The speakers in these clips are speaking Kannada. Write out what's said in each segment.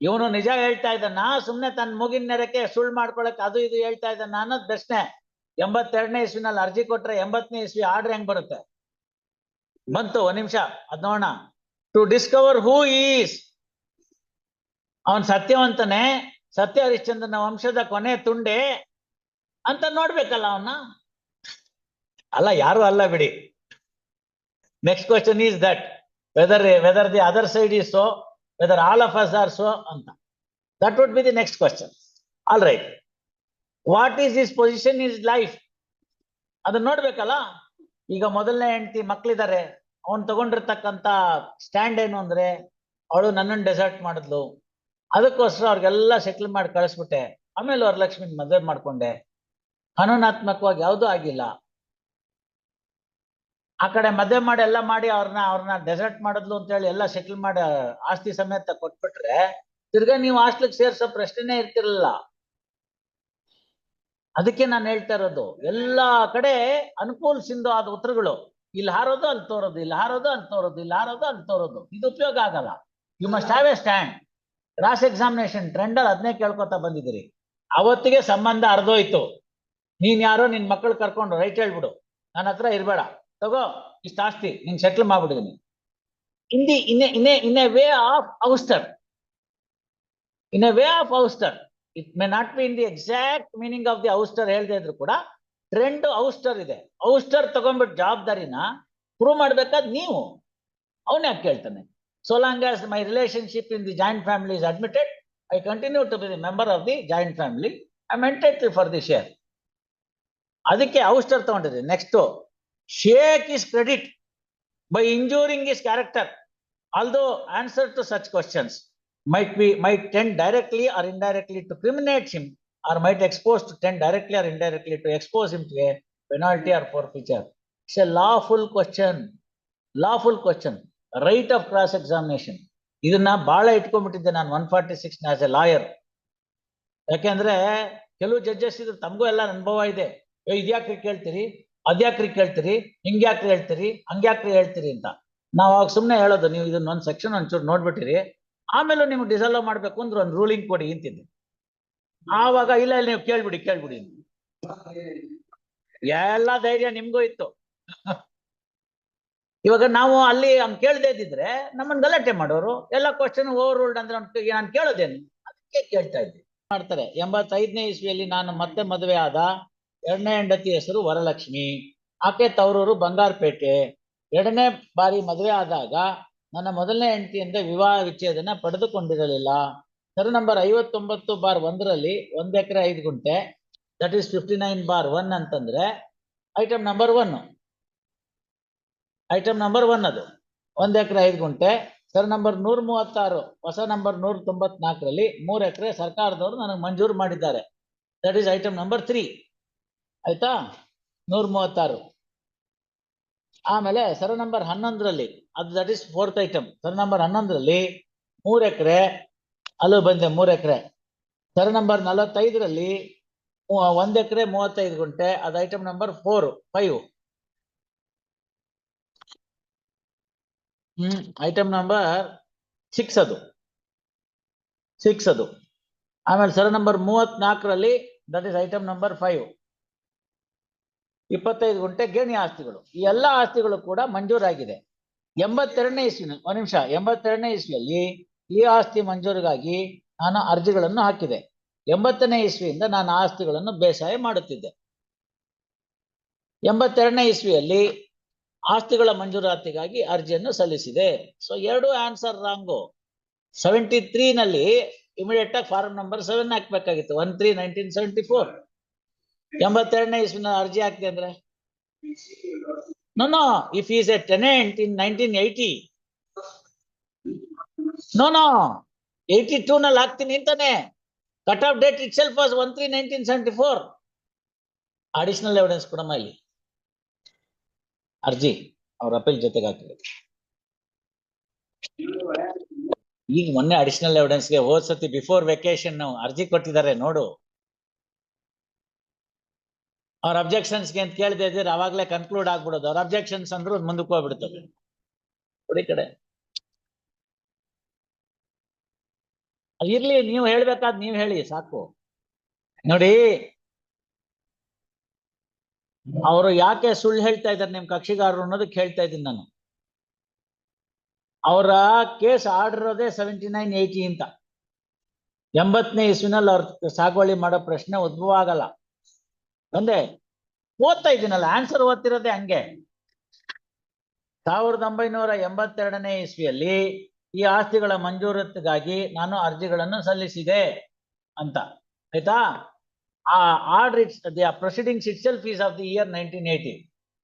ಇವನು ನಿಜ ಹೇಳ್ತಾ ಇದ್ದಾನ ಸುಮ್ನೆ ತನ್ನ ಮುಗಿನ ನೆರಕ್ಕೆ ಸುಳ್ಳು ಮಾಡ್ಕೊಳಕ್ ಅದು ಇದು ಹೇಳ್ತಾ ಇದ್ದಾನ ಅನ್ನೋದ್ ಪ್ರಶ್ನೆ. ಎಂಬತ್ತೆರಡನೇ ಇಸ್ವಿನಲ್ಲಿ ಅರ್ಜಿ ಕೊಟ್ರೆ ಎಂಬತ್ತನೇ ಇಸ್ವಿ ಆರ್ಡರ್ ಹೆಂಗ್ ಬರುತ್ತೆ? ಬಂತು, ಒಂದ್ ನಿಮಿಷ ಅದ್ ನೋಡೋಣ. ಟು ಡಿಸ್ಕವರ್ ಹೂ ಈಸ್ ಅವನ್ ಸತ್ಯವಂತನೇ ಸತ್ಯ ಹರಿಶ್ಚಂದ್ರನ ವಂಶದ ಕೊನೆ ತುಂಡೆ ಅಂತ ನೋಡ್ಬೇಕಲ್ಲ ಅವನ್ನ ಅಲ್ಲ, ಯಾರು ಅಲ್ಲ ಬಿಡಿ. Next question is that whether whether the other side is so whether all of us are so ಅಂತ. That would be the next question all right what is this position is life ಅದನ್ನ ನೋಡ್ಬೇಕಲ್ಲ? ಈಗ ಮೊದಲನೇ ಹೆಂಡತಿ ಮಕ್ಳಿದ್ದಾರೆ ಅವನ್ ತಗೊಂಡಿರ್ತಕ್ಕಂತ ಸ್ಟ್ಯಾಂಡ್ ಏನು ಅಂದ್ರೆ, ಅವಳು ನನ್ನನ್ನು ಡೆಸರ್ಟ್ ಮಾಡಿದ್ಲು. ಅದಕ್ಕೋಸ್ಕರ ಅವ್ರಿಗೆಲ್ಲ ಸೆಟ್ಲ್ ಮಾಡಿ ಕಳಿಸ್ಬಿಟ್ಟೆ. ಆಮೇಲೆ ವರಲಕ್ಷ್ಮಿ ಮದುವೆ ಮಾಡ್ಕೊಂಡೆ. ಕಾನೂನಾತ್ಮಕವಾಗಿ ಯಾವುದೂ ಆಗಿಲ್ಲ. ಆ ಕಡೆ ಮದುವೆ ಮಾಡಿ ಎಲ್ಲ ಮಾಡಿ ಅವ್ರನ್ನ ಅವ್ರನ್ನ ಡೆಸರ್ಟ್ ಮಾಡಿದ್ಲು ಅಂತ ಹೇಳಿ ಎಲ್ಲ ಸೆಟ್ಲ್ ಮಾಡಿ, ಆಸ್ತಿ ಸಮೇತ ಕೊಟ್ಬಿಟ್ರೆ ತಿರ್ಗಾ ನೀವು ಹಾಸ್ಟ್ಲಿಗೆ ಸೇರ್ಸೋ ಪ್ರಶ್ನೆನೇ ಇರ್ತಿರ್ಲಿಲ್ಲ. ಅದಕ್ಕೆ ನಾನು ಹೇಳ್ತಾ ಇರೋದು, ಎಲ್ಲಾ ಕಡೆ ಅನುಕೂಲಿಸಿಂದು ಆದ ಉತ್ತರಗಳು. ಇಲ್ಲಿ ಹಾರೋದು, ಅಲ್ಲಿ ತೋರೋದು, ಇಲ್ಲಿ ಹಾರೋದು, ಅಲ್ಲಿ ತೋರೋದು, ಇಲ್ಲಿ ಹಾರೋದು, ಅಲ್ಲಿ ತೋರೋದು. ಇದು ಉಪಯೋಗ ಆಗಲ್ಲ. You must have a stand cross examination ಟ್ರೆಂಡಲ್ಲಿ ಅದನ್ನೇ ಕೇಳ್ಕೊತಾ ಬಂದಿದ್ದೀರಿ. ಅವತ್ತಿಗೆ ಸಂಬಂಧ ಅರ್ಧೋಯ್ತು ನೀನ್ ಯಾರೋ ನಿನ್ ಮಕ್ಕಳು ಕರ್ಕೊಂಡು ರೈಟ್ ಹೇಳ್ಬಿಡು. ನನ್ನ ಹತ್ರ ಇರ್ಬೇಡ. ತಗೋ ಇಷ್ಟ ಆಸ್ತಿ ನಿನ್ settle ಮಾಡ್ಬಿಡಿದೀನಿ in the in in in a way of ouster in a way of ouster it may not be in the exact meaning of the ouster ಹೇಳ್ದೆ ಇದ್ರು ಕೂಡ ಟ್ರೆಂಡ್ ಔಸ್ಟರ್ ಇದೆ. ಔಸ್ಟರ್ ತಗೊಂಡ್ಬಿಟ್ಟು ಜವಾಬ್ದಾರಿನ ಪ್ರೂವ್ ಮಾಡ್ಬೇಕಾದ್ ನೀವು. ಅವನ್ ಯಾಕೆ ಕೇಳ್ತಾನೆ? So long as my relationship in the joint family is admitted, I continue to be the member of the joint family. I ಮೆಂಟೆಡ್ ಫಾರ್ for ಶೇರ್. ಅದಕ್ಕೆ ouster ತಗೊಂಡಿದ್ರಿ next shake is credit by injuring his character, although answer to such questions might be might tend directly or indirectly to criminate him or might expose to tend directly or indirectly to expose him to a penalty or forfeiture. It's a lawful question. Lawful question. Right of cross examination ಇದನ್ನ ಬಹಳ ಇಟ್ಕೊಂಡ್ಬಿಟ್ಟಿದ್ದೆ ನಾನು one forty six as a lawyer ಯಾಕೆಂದ್ರೆ ಕೆಲವು ಜಡ್ಜಸ್ ಇದು ತಮಗೂ ಎಲ್ಲ ಅನುಭವ ಇದೆ ಏ ಇದ್ಯಾಕ್ರಿ ಕೇಳ್ತೀರಿ ಅದ್ಯಾಕ್ರಿ ಕೇಳ್ತೀರಿ? ಹಿಂಗ್ಯಾಕ್ರಿ ಹೇಳ್ತೀರಿ? ಹಂಗ್ಯಾಕ್ರಿ ಹೇಳ್ತೀರಿ ಅಂತ. ನಾವು ಅವಾಗ ಸುಮ್ಮನೆ ಹೇಳೋದು, ನೀವು ಇದನ್ನ ಒಂದ್ ಸೆಕ್ಷನ್ ಒಂಚೂರು ನೋಡ್ಬಿಟ್ಟಿರಿ. ಆಮೇಲೆ ನಿಮ್ಗೆ ಡಿಸಲ್ವ್ ಮಾಡ್ಬೇಕು ಅಂದ್ರೆ ಒಂದು ರೂಲಿಂಗ್ ಕೊಡಿ ಅಂತಿದ್ದೆ. ಆವಾಗ ಇಲ್ಲ ಇಲ್ಲ, ನೀವು ಕೇಳ್ಬಿಡಿ ಕೇಳ್ಬಿಡಿ. ಎಲ್ಲ ಧೈರ್ಯ ನಿಮ್ಗೂ ಇತ್ತು. ಇವಾಗ ನಾವು ಅಲ್ಲಿ ಹಂಗ್ ಕೇಳದೇ ಇದ್ದಿದ್ರೆ ನಮ್ಮನ್ನ ಗಲಾಟೆ ಮಾಡೋರು, ಎಲ್ಲ ಕ್ವಶನ್ ಓವರ್ ರೂಲ್ಡ್ ಅಂದ್ರೆ ನಾನು ಕೇಳೋದೇನು? ಅದಕ್ಕೆ ಕೇಳ್ತಾ ಇದ್ದೆ. ಮಾಡ್ತಾರೆ. ಎಂಬತ್ತೈದನೇ ಇಸ್ವಿಯಲ್ಲಿ ನಾನು ಮತ್ತೆ ಮದುವೆ ಆದ. ಎರಡನೇ ಹೆಂಡತಿ ಹೆಸರು ವರಲಕ್ಷ್ಮಿ. ಆಕೆ ತವರೂರು ಬಂಗಾರಪೇಟೆ. ಎರಡನೇ ಬಾರಿ ಮದುವೆ ಆದಾಗ ನನ್ನ ಮೊದಲನೇ ಹೆಂಡತಿಯಿಂದ ವಿವಾಹ ವಿಚ್ಛೇದನ ಪಡೆದುಕೊಂಡಿರಲಿಲ್ಲ. ಸರ್ ನಂಬರ್ ಐವತ್ತೊಂಬತ್ತು ಬಾರ್ ಒಂದರಲ್ಲಿ ಒಂದು ಎಕರೆ ಐದು ಗುಂಟೆ that is fifty nine bar one ಅಂತಂದ್ರೆ item number one item number one ಅದು. ಒಂದು ಎಕರೆ ಐದು ಗುಂಟೆ ಸರ್ ನಂಬರ್ ನೂರ ಮೂವತ್ತಾರು ಹೊಸ ನಂಬರ್ ನೂರ ತೊಂಬತ್ನಾಲ್ಕರಲ್ಲಿ ಮೂರು ಎಕರೆ ಸರ್ಕಾರದವರು ನನಗೆ ಮಂಜೂರು ಮಾಡಿದ್ದಾರೆ. That is item number three ಆಯ್ತಾ? ನೂರ ಮೂವತ್ತಾರು. ಆಮೇಲೆ ಸರ ನಂಬರ್ ಹನ್ನೊಂದರಲ್ಲಿ, ಅದು ದಟ್ ಈಸ್ ಫೋರ್ತ್ ಐಟಮ್ ಸರ್ ನಂಬರ್ ಹನ್ನೊಂದರಲ್ಲಿ ಮೂರ್ ಎಕರೆ, ಅಲ್ಲೂ ಬಂದೆ ಮೂರ್ ಎಕರೆ. ಸರ್ ನಂಬರ್ ನಲವತ್ತೈದರಲ್ಲಿ ಒಂದ್ ಎಕರೆ ಮೂವತ್ತೈದು ಗುಂಟೆ, ಅದು item number four five hmm item number six ಅದು. ಸಿಕ್ಸ್ ಅದು. ಆಮೇಲೆ ಸರ ನಂಬರ್ ಮೂವತ್ನಾಲ್ಕರಲ್ಲಿ that is item number five ಇಪ್ಪತ್ತೈದು ಗುಂಟೆ ಗೇಣಿ ಆಸ್ತಿಗಳು. ಈ ಎಲ್ಲ ಆಸ್ತಿಗಳು ಕೂಡ ಮಂಜೂರಾಗಿದೆ. ಎಂಬತ್ತೆರಡನೇ ಇಸ್ವಿ ಒಂದು ನಿಮಿಷ, ಎಂಬತ್ತೆರಡನೇ ಇಸ್ವಿಯಲ್ಲಿ ಈ ಆಸ್ತಿ ಮಂಜೂರಿಗಾಗಿ ನಾನು ಅರ್ಜಿಗಳನ್ನು ಹಾಕಿದೆ. ಎಂಬತ್ತನೇ ಇಸ್ವಿಯಿಂದ ನಾನು ಆಸ್ತಿಗಳನ್ನು ಬೇಸಾಯ ಮಾಡುತ್ತಿದ್ದೆ. ಎಂಬತ್ತೆರಡನೇ ಇಸ್ವಿಯಲ್ಲಿ ಆಸ್ತಿಗಳ ಮಂಜೂರಾತಿಗಾಗಿ ಅರ್ಜಿಯನ್ನು ಸಲ್ಲಿಸಿದೆ. ಸೊ ಎರಡು ಆನ್ಸರ್ ರಾಂಗು ಸೆವೆಂಟಿ ತ್ರೀನಲ್ಲಿ ಇಮಿಡಿಯೇಟ್ ಆಗಿ form number seven ಹಾಕ್ಬೇಕಾಗಿತ್ತು. One three nineteen seventy four ಎಂಬತ್ತೆರಡನೇ ಇಸ್ವಿನ ಅರ್ಜಿ ಹಾಕ್ತಿ ಅಂದ್ರೆ? No no if is a tenant in nineteen eighty no no eighty two ನಲ್ಲಿ ಹಾಕ್ತೀನಿ ಅಂತಾನೆ. Cut off date itself was one three nineteen seventy four additional evidence ಕೂಡ ಇಲ್ಲಿ. ಅರ್ಜಿ, ಅವ್ರ ಅಪೀಲ್ ಜೊತೆಗೆ ಹಾಕಿದ್ರು ಈಗ ಮೊನ್ನೆ ಅಡಿಷನಲ್ ಎವಿಡೆನ್ಸ್ಗೆ ಹೋದ್ ಸತಿ ಬಿಫೋರ್ ವೆಕೇಶನ್ ಅರ್ಜಿ ಕೊಟ್ಟಿದ್ದಾರೆ, ನೋಡು. ಅವ್ರ ಅಬ್ಜೆಕ್ಷನ್ಸ್ಗೆ ಅಂತ ಕೇಳದೆ ಇದ್ರೆ ಅವಾಗಲೇ ಕನ್ಕ್ಲೂಡ್ ಆಗ್ಬಿಡೋದು. ಅವ್ರ ಅಬ್ಜೆಕ್ಷನ್ಸ್ ಅಂದ್ರು ಮುಂದಕ್ಕೆ ಹೋಗ್ಬಿಡ್ತದೆ. ಕೊಡಿ. ಅದು ಇರ್ಲಿ, ನೀವು ಹೇಳ್ಬೇಕಾದ್ ನೀವ್ ಹೇಳಿ, ಸಾಕು. ನೋಡಿ, ಅವರು ಯಾಕೆ ಸುಳ್ಳು ಹೇಳ್ತಾ ಇದ್ದಾರೆ ನಿಮ್ ಕಕ್ಷಿಗಾರರು ಅನ್ನೋದಕ್ಕೆ ಹೇಳ್ತಾ ಇದ್ದೀನಿ ನಾನು. ಅವರ ಕೇಸ್ ಆಡಿರೋದೇ ಸೆವೆಂಟಿ ನೈನ್ ಏಯ್ಟಿ ಅಂತ. ಎಂಬತ್ತನೇ ಇಸ್ವಿನಲ್ಲಿ ಅವ್ರ ಸಾಗುವಳಿ ಮಾಡೋ ಪ್ರಶ್ನೆ ಉದ್ಭವ ಆಗಲ್ಲ. ಒಂದೇ ಓದ್ತಾ ಇದ್ದೀನಲ್ಲ ಆನ್ಸರ್ ಓದ್ತಿರೋದೇ ಹಂಗೆ. ಸಾವಿರದ ಒಂಬೈನೂರ ಎಂಬತ್ತೆರಡನೇ ಇಸ್ವಿಯಲ್ಲಿ ಈ ಆಸ್ತಿಗಳ ಮಂಜೂರತಿಗಾಗಿ ನಾನು ಅರ್ಜಿಗಳನ್ನು ಸಲ್ಲಿಸಿದೆ ಅಂತ. ಆಯ್ತಾ? ಆ order it's the proceedings itself is of the year nineteen eighty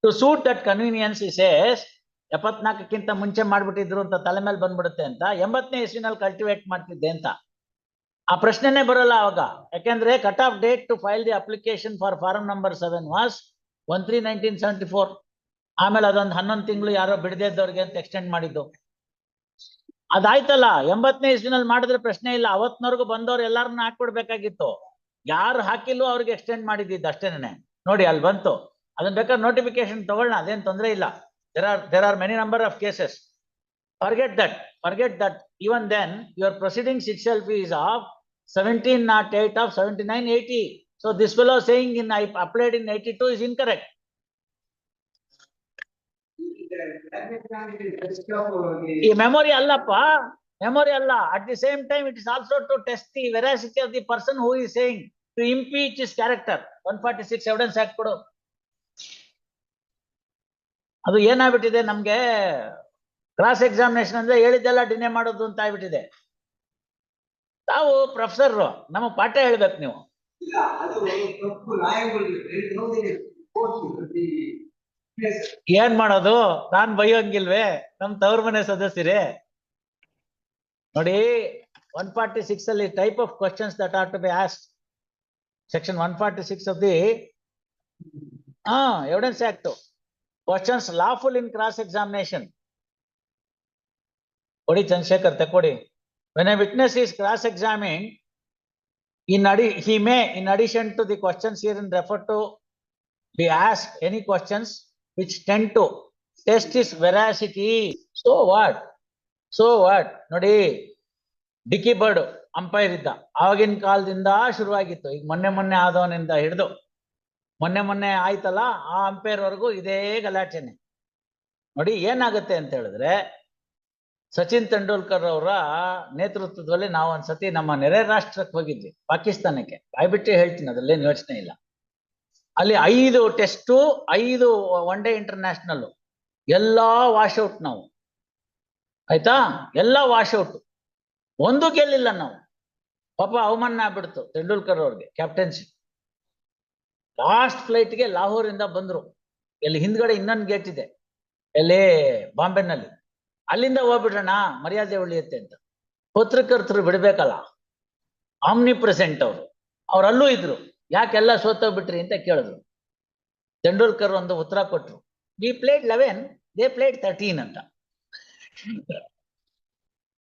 two suit that convenience ceases ಎಪ್ಪತ್ನಾಲ್ಕಕ್ಕಿಂತ ಮುಂಚೆ ಮಾಡ್ಬಿಟ್ಟಿದ್ರು ಅಂತ ತಲೆ ಮೇಲೆ ಬಂದ್ಬಿಡುತ್ತೆ ಅಂತ ಎಂಬತ್ತನೇ ಇಸ್ವಿನಲ್ಲಿ ಕಲ್ಟಿವೇಟ್ ಮಾಡ್ತಿದ್ದೆ ಅಂತ. ಆ ಪ್ರಶ್ನೆನೇ ಬರಲ್ಲ ಅವಾಗ. ಯಾಕೆಂದ್ರೆ cut off date to file the application for form number seven was one three nineteen seventy four ಆಮೇಲೆ ಅದೊಂದು ಹನ್ನೊಂದು ತಿಂಗಳು ಯಾರೋ ಬಿಡದೆ ಇದ್ದವ್ರಿಗೆ ಅಂತ ಎಕ್ಸ್ಟೆಂಡ್ ಮಾಡಿದ್ದು. ಅದಾಯ್ತಲ್ಲ, ಎಂಬತ್ತನೇ ಇಸ್ವಿನಲ್ಲಿ ಮಾಡಿದ್ರೆ ಪ್ರಶ್ನೆ ಇಲ್ಲ. ಅವತ್ನವರೆಗೂ ಬಂದವ್ರು ಎಲ್ಲಾರನ್ನ ಹಾಕ್ಬಿಡ್ಬೇಕಾಗಿತ್ತು. ಯಾರು ಹಾಕಿಲ್ವೋ ಅವ್ರಿಗೆ ಎಕ್ಸ್ಟೆಂಡ್ ಮಾಡಿದ್ದು ಅಷ್ಟೇನೆ. ನೋಡಿ, ಅಲ್ಲಿ ಬಂತು. ಅದನ್ನ ಬೇಕಾದ್ರೆ ನೋಟಿಫಿಕೇಶನ್ ತಗೊಳ್ಳೋಣ ಅದೇನ್ ತೊಂದ್ರೆ ಇಲ್ಲ. There are there are many number of cases forget that forget that even then your proceedings itself is of seventeen not eight of seventy nine eighty so this fellow saying in I applied in eighty two is incorrect ಈ ಮೆಮೊರಿ ಅಲ್ಲಪ್ಪ ಮೆಮೊರಿ ಅಲ್ಲ. At the same time it is also to test the veracity of the person who is saying to impeach his character one forty six evidence ಕೊಡು. ಅದು ಏನಾಗ್ಬಿಟ್ಟಿದೆ ನಮ್ಗೆ? ಕ್ರಾಸ್ ಎಕ್ಸಾಮಿನೇಷನ್ ಅಂದ್ರೆ ಹೇಳಿದ್ದೆಲ್ಲ ಡಿನೇ ಮಾಡೋದು ಅಂತ ಆಗ್ಬಿಟ್ಟಿದೆ. ತಾವು ಪ್ರೊಫೆಸರ್ ನಮಗ್ ಪಾಠ ಹೇಳ್ಬೇಕು ನೀವು. ಏನ್ ಮಾಡೋದು? ನಾನ್ ಬೈಯೋಂಗಿಲ್ವೇ? ನಮ್ ತವ್ರ ಮನೆ ಸದಸ್ಯರೇ. ನೋಡಿ ಒನ್ ಫಾರ್ಟಿ ಸಿಕ್ಸ್ ಅಲ್ಲಿ type of questions that are to be asked section one forty six of the ah evidence act questions lawful in cross examination ಕೊಡಿ Chandrashekar ತಕೊಡಿ. When a witness is cross-examined, in he may, in addition to the questions herein referred to, be asked any questions which tend to test his veracity. So what? So what? ನೋಡಿ ಡಿಕ್ಕಿ ಬರ್ಡ್ ಅಂಪೈರ್ ಇದ್ದ ಆವಾಗಿನ ಕಾಲದಿಂದ ಶುರುವಾಗಿತ್ತು ಈಗ ಮೊನ್ನೆ ಮೊನ್ನೆ ಆದವನಿಂದ ಹಿಡಿದು ಮೊನ್ನೆ ಮೊನ್ನೆ ಆಯ್ತಲ್ಲ ಆ ಅಂಪೈರ್ ವರೆಗೂ ಇದೇ ಗಲಾಟೆನೆ ನೋಡಿ ಏನಾಗುತ್ತೆ ಅಂತ ಹೇಳಿದ್ರೆ ಸಚಿನ್ ತೆಂಡೂಲ್ಕರ್ ಅವರ ನೇತೃತ್ವದಲ್ಲಿ ನಾವು ಒಂದ್ಸತಿ ನಮ್ಮ ನೆರೆ ರಾಷ್ಟ್ರಕ್ಕೆ ಹೋಗಿದ್ವಿ, ಪಾಕಿಸ್ತಾನಕ್ಕೆ. ಬಾಯ್ಬಿಟ್ಟು ಹೇಳ್ತೀನಿ, ಅದರಲ್ಲೇನು ಯೋಚನೆ ಇಲ್ಲ. ಅಲ್ಲಿ ಐದು ಟೆಸ್ಟು, ಐದು ಒನ್ ಡೇ ಇಂಟರ್ನ್ಯಾಷನಲ್. ಎಲ್ಲಾ ವಾಶೌಟ್ ನಾವು. ಆಯ್ತಾ? ಎಲ್ಲ ವಾಶೌಟ್ ಒಂದು ಗೆಲ್ಲಿಲ್ಲ ನಾವು. ಪಾಪ ಅವಮಾನ ಆಗ್ಬಿಡ್ತು ತೆಂಡೂಲ್ಕರ್ ಅವ್ರಿಗೆ ಕ್ಯಾಪ್ಟನ್ಸಿ ಲಾಸ್ಟ್ ಫ್ಲೈಟ್ಗೆ ಲಾಹೋರಿಂದ ಬಂದ್ರು. ಎಲ್ಲಿ ಹಿಂದ್ಗಡೆ ಇನ್ನೊಂದು ಗೇಟ್ ಇದೆ. ಎಲ್ಲಿ ಬಾಂಬೆನಲ್ಲಿ. ಅಲ್ಲಿಂದ ಹೋಗ್ಬಿಡ್ರಣ ಮರ್ಯಾದೆ ಉಳಿಯುತ್ತೆ ಅಂತ. ಪತ್ರಕರ್ತರು ಬಿಡ್ಬೇಕಲ್ಲ. ಆಮ್ನಿ ಪ್ರೆಸೆಂಟ್ ಅವರು. ಅವ್ರು ಅಲ್ಲೂ ಇದ್ರು ಯಾಕೆಲ್ಲ ಸೋತೋಗ್ಬಿಟ್ರಿ ಅಂತ ಕೇಳಿದ್ರು. ತೆಂಡೂಲ್ಕರ್ ಒಂದು ಉತ್ತರ ಕೊಟ್ರು. We played eleven they played thirteen ಅಂತ.